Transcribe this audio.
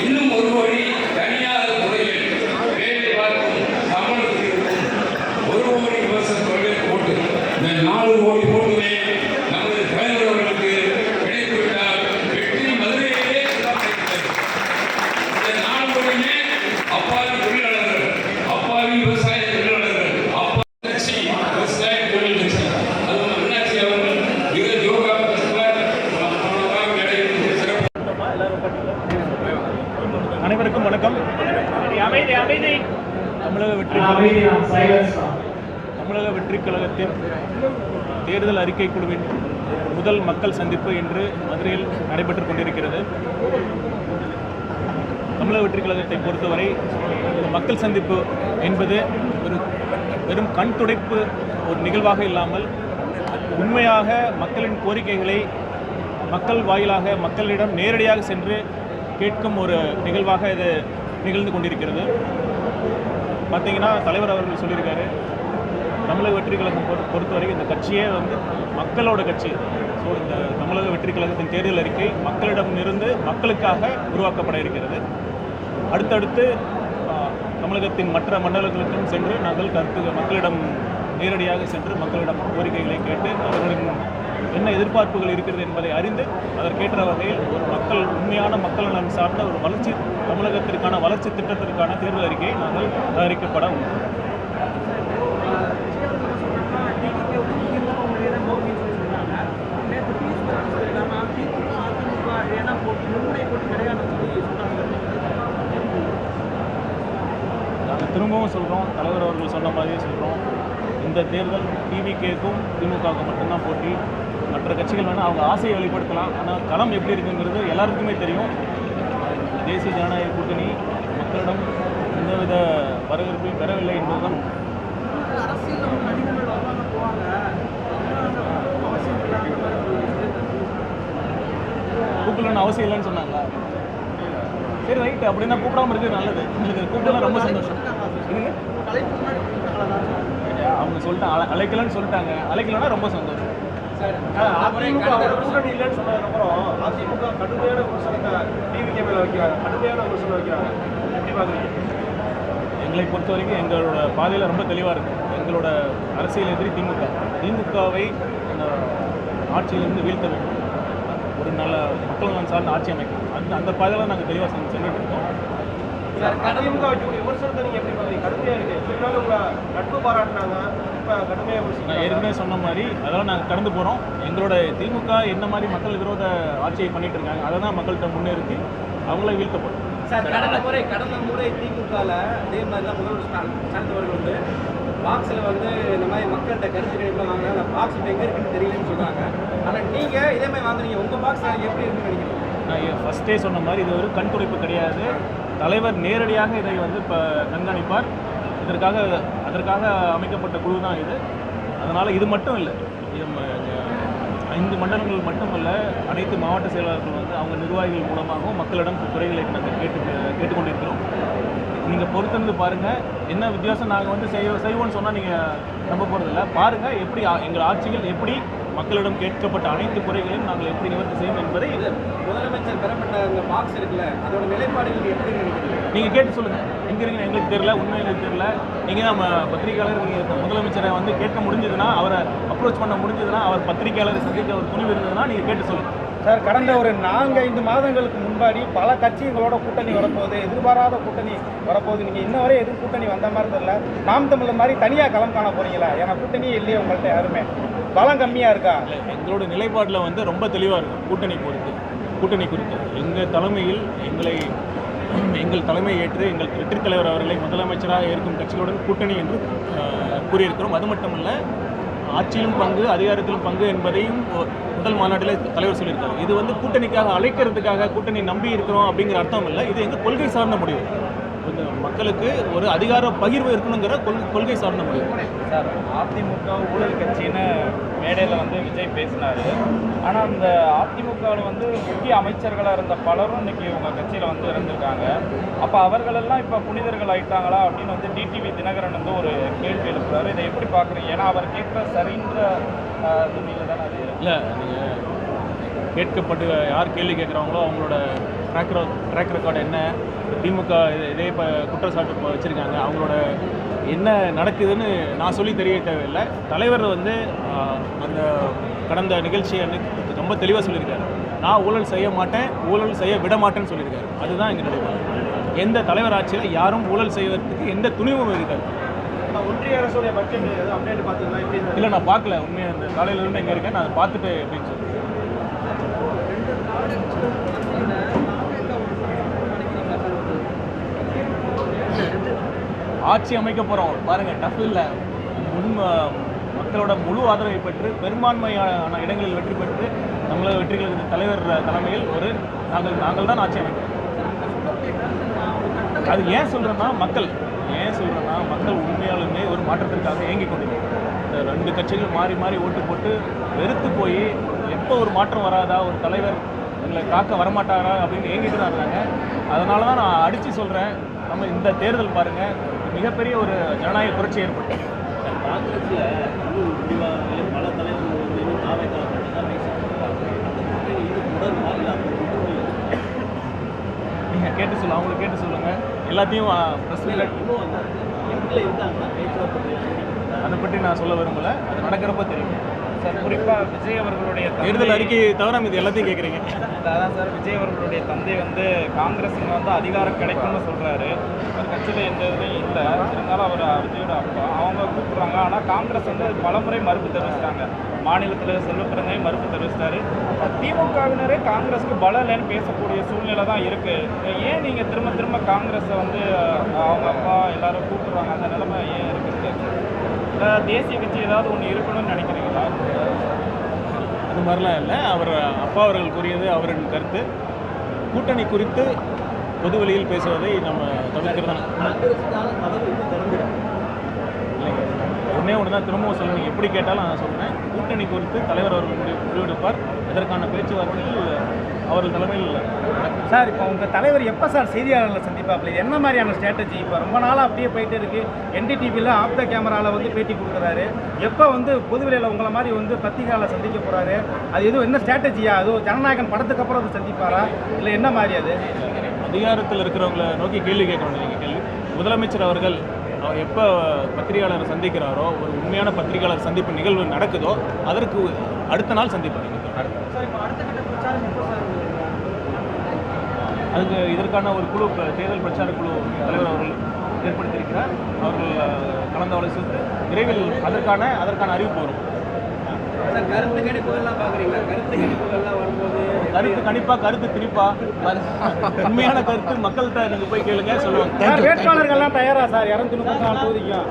இன்னும் ஒரு வழி தனியார் அனைவருக்கும் வணக்கம். தமிழக வெற்றி தமிழக வெற்றி கழகத்தின் தேர்தல் அறிக்கை குழுவின் முதல் மக்கள் சந்திப்பு இன்று மதுரையில் நடைபெற்றுக் கொண்டிருக்கிறது. தமிழக வெற்றி கழகத்தை பொறுத்தவரை மக்கள் சந்திப்பு என்பது ஒரு வெறும் கண் துடைப்பு ஒரு நிகழ்வாக இல்லாமல் உண்மையாக மக்களின் கோரிக்கைகளை மக்கள் வாயிலாக மக்களிடம் நேரடியாக சென்று கேட்கும் ஒரு நிகழ்வாக இது நிகழ்ந்து கொண்டிருக்கிறது. பார்த்தீங்கன்னா தலைவர் அவர்கள் சொல்லியிருக்காரு தமிழக வெற்றி கழகம் பொறு- பொறுத்தவரைக்கும் இந்த கட்சியே வந்து மக்களோட கட்சி. ஸோ இந்த தமிழக வெற்றி கழகத்தின் தேர்தல் அறிக்கை மக்களிடம் இருந்து மக்களுக்காக உருவாக்கப்பட இருக்கிறது. அடுத்தடுத்து தமிழகத்தின் மற்ற மண்டலங்களுக்கும் சென்று நாங்கள் கருத்து மக்களிடம் நேரடியாக சென்று மக்களிடம் கோரிக்கைகளை கேட்டு அவர்களின் என்ன எதிர்பார்ப்புகள் இருக்கிறது என்பதை அறிந்து அதற்கேற்ற வகையில் ஒரு மக்கள் உண்மையான மக்கள் நலன் சார்ந்த ஒரு வளர்ச்சி தமிழகத்திற்கான வளர்ச்சி திட்டத்திற்கான தேர்தல் அறிக்கையை நாங்கள் தயாரிக்கப்பட உள்ளோம். நாங்கள் திரும்பவும் சொல்கிறோம் தலைவர் அவர்கள் சொன்ன மாதிரியே சொல்கிறோம் இந்த தேர்தல் டிவிகேக்கும் திமுகவுக்கும் மட்டும்தான் போட்டி. மற்ற கட்சிகள் வேணால் அவங்க ஆசையை வெளிப்படுத்தலாம். ஆனால் களம் எப்படி இருக்குங்கிறது எல்லாருக்குமே தெரியும். தேசிய ஜனநாயக கூட்டணி மக்களிடம் எந்தவித வரவேற்பையும் பெறவில்லை என்பதுதான் கூப்பிடணும்னு அவசியம் இல்லைன்னு சொன்னாங்களா சரி ரைட் அப்படின்னா கூப்பிடாம இருக்கிறது நல்லது. எங்களுக்கு கூப்பிடலாம் ரொம்ப சந்தோஷம். அவங்க சொல்லிட்டாங்க அழை- அழைக்கலன்னு சொல்லிட்டாங்க. அழைக்கலன்னா ரொம்ப சந்தோஷம். எங்களை பொறுத்த வரைக்கும் எங்களோட பாதையில் ரொம்ப தெளிவாக இருக்கும் எங்களோட அரசியல் எதிரி திமுக. திமுகவை அந்த ஆட்சியிலிருந்து வீழ்த்த வேண்டும். ஒரு நல்ல மக்கள் நலன் சார்ந்த ஆட்சி அமைக்கணும். அந்த அந்த பாதையில் நாங்கள் தெளிவாக செஞ்சு செஞ்சுட்டு இருக்கோம். நான் ஏற்கனவே சொன்ன மாதிரி அதெல்லாம் நாங்கள் கடந்து போகிறோம் எங்களோட திமுக என்ன மாதிரி மக்கள் விரோத ஆட்சியை பண்ணிட்டு இருக்காங்க அதை தான் மக்கள்கிட்ட முன்னிறுத்தி அவங்கள வீழ்த்தப்படும் சார் கடந்த முறை கடந்த முறை திமுகவில் அதே மாதிரி தான் முதல்வர் அவர்கள் வந்து பாக்ஸில் வந்து இந்த மாதிரி மக்கள்கிட்ட கருத்து கணிப்பில் வாங்கினா அந்த பாக்ஸ் எங்கே இருக்குன்னு தெரியலன்னு சொல்கிறாங்க ஆனால் நீங்கள் இதே மாதிரி வாங்குறீங்க உங்கள் பாக்ஸ் எப்படி இருக்குன்னு நினைக்கிறீங்க? நான் ஃபஸ்ட்டே சொன்ன மாதிரி இது ஒரு கண்துடைப்பு கிடையாது. தலைவர் நேரடியாக இதை வந்து இப்போ கண்காணிப்பார். இதற்காக அதற்காக அமைக்கப்பட்ட குழு தான் இது. அதனால் இது மட்டும் இல்லை இது ஐந்து மண்டலங்கள் மட்டுமல்ல அனைத்து மாவட்ட செயலாளர்கள் வந்து அவங்க நிர்வாகிகள் மூலமாகவும் மக்களிடம் குறைகளை நாங்கள் கேட்டு கேட்டுக்கொண்டிருக்கிறோம். நீங்கள் பொறுத்திருந்து பாருங்கள் என்ன வித்தியாசம் நாங்கள் வந்து செய்ய செய்வோம்னு சொன்னால் நீங்கள் நம்ப போகிறதில்ல பாருங்கள் எப்படி எங்கள் ஆட்சிகள் எப்படி மக்களிடம் கேட்கப்பட்ட அனைத்து குறைகளையும் நாங்கள் எப்படி நிவர்த்தி செய்யும் என்பதை முதலமைச்சர் பெறப்பட்ட அந்த பாக்ஸ் இருக்குல்ல அதோட நிலைப்பாடுகள் எப்படி நினைக்கிறீங்க நீங்கள் கேட்டு சொல்லுங்கள் எங்கே இருக்கீங்க எங்களுக்கு தெரியல உண்மை எங்களுக்கு தெரியல நீங்கள் நம்ம பத்திரிகையாளர் நீங்கள் முதலமைச்சரை வந்து கேட்க முடிஞ்சதுன்னா அவரை அப்ரோச் பண்ண முடிஞ்சதுன்னா அவர் பத்திரிகையாளரை சந்திக்க ஒரு துணிவு இருந்ததுன்னா நீங்கள் கேட்டு சொல்லுங்கள் சார் கடந்த ஒரு நான்கு ஐந்து மாதங்களுக்கு முன்பாடி பல கட்சிகளோட கூட்டணி வரப்போகுது எதிர்பாராத கூட்டணி வரப்போகுது. நீங்கள் இன்ன வரை எதுவும் கூட்டணி வந்த மாதிரி தெரியல. நாம் தமிழர் மாதிரி தனியாக களம் காண போறீங்களா? ஏன்னா கூட்டணியே இல்லையே உங்கள்கிட்ட யாருமே. பலம் கம்மியாக இருக்கா? எங்களோட நிலைப்பாட்டில் வந்து ரொம்ப தெளிவாக இருக்கும் கூட்டணி குறித்து கூட்டணி குறித்து. எங்கள் தலைமையில் எங்களை எங்கள் தலைமை ஏற்று எங்கள் வெற்றித் தலைவர் அவர்களை முதலமைச்சராக இருக்கும் கட்சிகளுடன் கூட்டணி என்று கூறியிருக்கிறோம். அது மட்டுமல்ல ஆட்சியிலும் பங்கு அதிகாரத்திலும் பங்கு என்பதையும் முதல் மாநாட்டில் தலைவர் சொல்லியிருக்காரு. இது வந்து கூட்டணிக்காக அழைக்கிறதுக்காக கூட்டணி நம்பி இருக்கிறோம் அப்படிங்கிற அர்த்தம் இல்லை. இது எங்கள் கொள்கை சார்ந்த முடிவு. மக்களுக்கு ஒரு அதிகார பகிர்வு இருக்கணுங்கிற கொள் கொள்கை சார்ந்த முடிவு. சார் அதிமுக ஊழல் கட்சின்னு மேடையில் வந்து விஜய் பேசினார். ஆனால் அந்த அதிமுகவில் வந்து முக்கிய அமைச்சர்களாக இருந்த பலரும் இன்னைக்கு உங்கள் கட்சியில் வந்து இருந்திருக்காங்க. அப்போ அவர்களெல்லாம் இப்போ புனிதர்கள் ஆயிட்டாங்களா அப்படின்னு வந்து டிடிவி தினகரன் வந்து ஒரு கேள்வி எழுப்புறாரு. இதை எப்படி பார்க்குறீங்க ஏன்னா அவர் கேட்குற சரின்ற துணியில தானே அது? இல்லை கேட்கப்பட்டு யார் கேள்வி கேட்குறாங்களோ அவங்களோட ட்ராக் ட்ராக் ரெக்கார்டு என்ன? திமுக இது- இப்போ குற்றச்சாட்டு வச்சுருக்காங்க. அவங்களோட என்ன நடக்குதுன்னு நான் சொல்லி தெரிய தேவையில்லை. தலைவர் வந்து அந்த கடந்த நிகழ்ச்சி அன்னைக்கு ரொம்ப தெளிவாக சொல்லியிருக்காரு. நான் ஊழல் செய்ய மாட்டேன் ஊழல் செய்ய விட மாட்டேன்னு சொல்லியிருக்காரு. அதுதான் எங்கள் நிலைப்பாடு எந்த தலைவர் ஆட்சியில் யாரும் ஊழல் செய்வதற்கு எந்த துணிவும் இருக்காது. ஒன்றிய அரசுடைய பட்ஜெட் அப்டேட் பார்த்தீங்களா எப்படி இல்லை நான் பார்க்கல. உண்மையாக இந்த காலையில இருந்து இங்கே இருக்கேன். நான் அதை பார்த்துட்டு அப்படின்னு சொல்லி ஆட்சி அமைக்க போகிறோம் பாருங்கள் டஃப் இல்லை மக்களோட முழு ஆதரவை பெற்று பெரும்பான்மையான இடங்களில் வெற்றி பெற்று தமிழக வெற்றிகளுக்கு தலைவர் தலைமையில் ஒரு நாங்கள் நாங்கள் தான் ஆட்சி அமைக்கிறோம் அது ஏன் சொல்கிறேன்னா மக்கள் ஏன் சொல்கிறேன்னா மக்கள் உண்மையாலுமே ஒரு மாற்றத்திற்காக ஏங்கிக் கொண்டிருக்கிறாங்க இந்த ரெண்டு கட்சிகள் மாறி மாறி ஓட்டு போட்டு வெறுத்து போய் எப்போ ஒரு மாற்றம் வராதா ஒரு தலைவர் எங்களை காக்க வரமாட்டாரா அப்படின்னு ஏங்கிட்டு தான் இருந்தாங்க அதனால தான் நான் அடித்து சொல்கிறேன் நம்ம இந்த தேர்தல் பாருங்கள் மிகப்பெரிய ஒரு ஜனநாயக புரட்சி ஏற்பட்டு காங்கிரஸ்ல இன்னும் முடிவாக பல தலைவர்கள் வந்து அப்போ நீங்கள் கேட்டு சொல்லுங்கள் அவங்களுக்கு கேட்டு சொல்லுங்கள் எல்லாத்தையும் அந்த பேச்சுவார்த்தை அதை பற்றி நான் சொல்ல விரும்பல. அது நடக்கிறப்ப தெரியும். சார். குறிப்பாக விஜய் அவர்களுடைய தேர்தல் அறிக்கையை தவிர இது எல்லாத்தையும் கேட்குறீங்க அதான் சார் விஜய் அவர்களுடைய தந்தை வந்து காங்கிரஸுங்க வந்து அதிகாரம் கிடைக்கும்னு சொல்றாரு. அவர் கட்சியில் எந்த இதுலையும் இல்லை. இருந்தாலும் அவர் விஜயோட அப்பா. அவங்க கூப்பிடுறாங்க. ஆனால் காங்கிரஸ் வந்து பலமுறை மறுப்பு தெரிவிச்சிட்டாங்க. மாநிலத்தில் செல்வப்பிரந்தே மறுப்பு தெரிவிச்சிட்டாரு. திமுகவினரே காங்கிரஸ்க்கு பலம் இல்லைன்னு பேசக்கூடிய சூழ்நிலை தான் இருக்கு. ஏன் நீங்க திரும்ப திரும்ப காங்கிரஸை வந்து அவங்க அப்பா எல்லாரும் கூப்பிடுறாங்க? அந்த நிலைமை ஏன் தேசிய கட்சி ஏதாவது ஒன்று இருக்கணும்னு நினைக்கிறீங்களா? அது மாதிரிலாம் இல்லை. அவர் அப்பா அவர்கள் கூறியது அவரின் கருத்து. கூட்டணி குறித்து பொது வழியில் பேசுவதை நம்ம தவிர்க்கிறதான தான் இல்லைங்க. ஒன்றே ஒன்று தான் திரும்பவும் சொல்லணும் எப்படி கேட்டாலும் நான் சொல்கிறேன் கூட்டணி குறித்து தலைவர் அவர்கள் முடிவெடுப்பார். இதற்கான பேச்சுவார்த்தையில் அவர்கள் தலைமையில் நடக்கும். சார் இப்போ உங்கள் தலைவர் எப்போ சார் செய்தியாளர்களை சந்திப்பாப்ல இது என்ன மாதிரியான ஸ்ட்ராட்டஜி இப்போ ரொம்ப நாளாக அப்படியே போயிட்டே இருக்கு. என்டிடிவியில் ஆஃப் த கேமராவில் வந்து பேட்டி கொடுக்குறாரு. எப்போ வந்து பொதுவெளியில் உங்களை மாதிரி வந்து பத்திரிகையாளர் சந்திக்க போகிறாரு அது எதுவும் என்ன ஸ்ட்ராட்டஜியா அதுவும் ஜனநாயகன் படத்துக்கு அப்புறம் அது சந்திப்பாரா? இல்லை என்ன மாதிரி அது? அதிகாரத்தில் இருக்கிறவங்கள நோக்கி கேள்வி கேட்கணும் நீங்கள் கேள்வி. முதலமைச்சர் அவர்கள் அவர் எப்போ பத்திரிகையாளரை சந்திக்கிறாரோ ஒரு உண்மையான பத்திரிகையாளர் சந்திப்பு நிகழ்வு நடக்குதோ அதற்கு அடுத்த நாள் சந்திப்பார். அதுக்கு இதற்கான ஒரு குழு தேர்தல் பிரச்சார குழு தலைவர் அவர்கள் ஏற்படுத்தியிருக்கிறார். அவர்கள் கலந்து ஆலோசித்து விரைவில் அதற்கான அதற்கான அறிவிப்பு வரும். சார் கருத்து கணிப்புகள்லாம் பார்க்குறீங்களா? கருத்து கணிப்புகள்லாம் வரும்போது கருத்து கணிப்பா கருத்து திணிப்பா? உண்மையான கருத்து மக்கள்கிட்ட நீங்கள் போய் கேளுங்க சொல்லுவாங்க. சார் வேட்பாளர்கள்லாம் தயாரா சார்? இரநூத்தி முப்பத்தி நாலு தொகுதிக்கும்